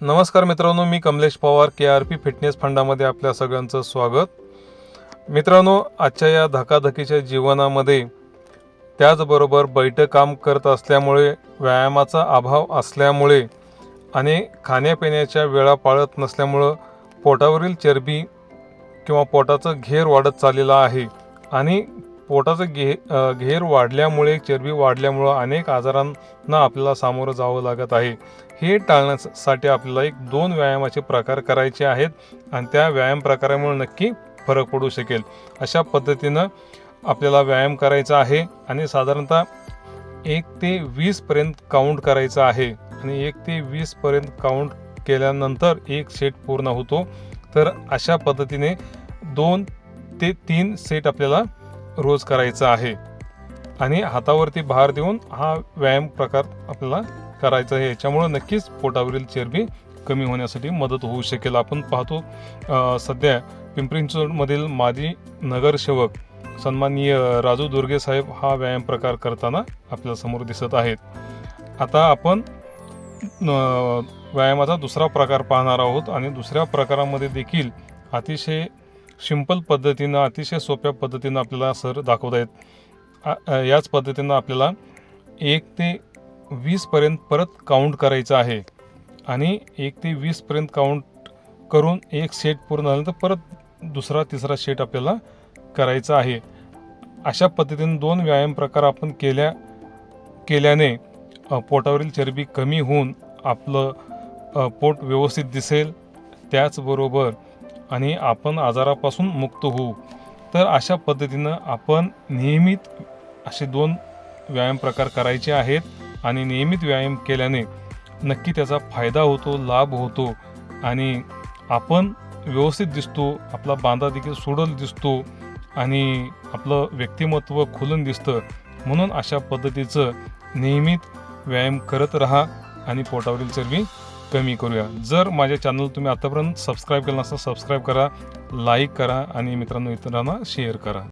नमस्कार मित्रांनो मी Kamlesh Pawar K R P fitness फंडामध्ये आपल्या सगळ्यांचं स्वागत. मित्रांनो आजच्या या धकाधकीच्या जीवनामध्ये त्याचबरोबर बैठं काम करत असल्यामुळे व्यायामाचा अभाव असल्यामुळे आणि खाण्यापिण्याच्या वेळा पाळत नसल्यामुळं पोटावरील चरबी किंवा पोटाचं घेर वाढत चाललेलं आहे. आणि पोटाचं घे घेर वाढल्यामुळे चरबी वाढल्यामुळं अनेक आजारांना आपल्याला सामोरं जावं लागत आहे. हे टाळण्यासाठी आपल्याला एक दोन व्यायामाचे प्रकार करायचे आहेत आणि त्या व्यायाम प्रकारामुळे नक्की फरक पडू शकेल. अशा पद्धतीनं आपल्याला व्यायाम करायचा आहे आणि साधारणतः एक ते वीसपर्यंत काउंट करायचं आहे. आणि एक ते वीसपर्यंत काउंट केल्यानंतर एक सेट पूर्ण होतो. तर अशा पद्धतीने दोन ते तीन सेट आपल्याला रोज करायचा आहे. आणि हातावरती भार देऊन हा व्यायाम प्रकार आपल्याला करायचा आहे. याच्यामुळं नक्कीच पोटावरील चरबी कमी होण्यासाठी मदत होऊ शकेल. आपण पाहतो सध्या पिंपरी चिंचवडमधील माजी नगरसेवक सन्माननीय राजू दुर्गे साहेब हा व्यायाम प्रकार करताना आपल्यासमोर दिसत आहेत. आता आपण व्यायामाचा दुसरा प्रकार पाहणार आहोत. आणि दुसऱ्या प्रकारामध्ये देखील अतिशय सिंपल पद्धतीनं अतिशय सोप्या पद्धतीनं आपल्याला सर दाखवत आहेत याच पद्धतीनं आपल्याला एक ते वीसपर्यंत परत काउंट करायचं आहे. आणि एक ते वीसपर्यंत काउंट करून एक सेट पूर्ण झाल्यानंतर परत दुसरा तिसरा सेट आपल्याला करायचा आहे. अशा पद्धतीने दोन व्यायाम प्रकार आपण केल्या केल्याने पोटावरील चरबी कमी होऊन आपलं पोट व्यवस्थित दिसेल. त्याचबरोबर आणि आपण आजारापासून मुक्त होऊ. तर अशा पद्धतीनं आपण नियमित असे दोन व्यायाम प्रकार करायचे आहेत आणि नियमित व्यायाम केल्याने नक्की त्याचा फायदा होतो लाभ होतो आणि आपण व्यवस्थित दिसतो आपला बांधा देखील सोडल दिसतो आणि आपलं व्यक्तिमत्व खुलून दिसतं. म्हणून अशा पद्धतीचं नियमित व्यायाम करत राहा आणि पोटावरील चरबी कमी करूया. जर माझ्या चॅनल तुम्ही आतापर्यंत सबस्क्राईब केलं नसेल सबस्क्राईब करा लाईक करा आणि मित्रांनो इतरांना शेअर करा.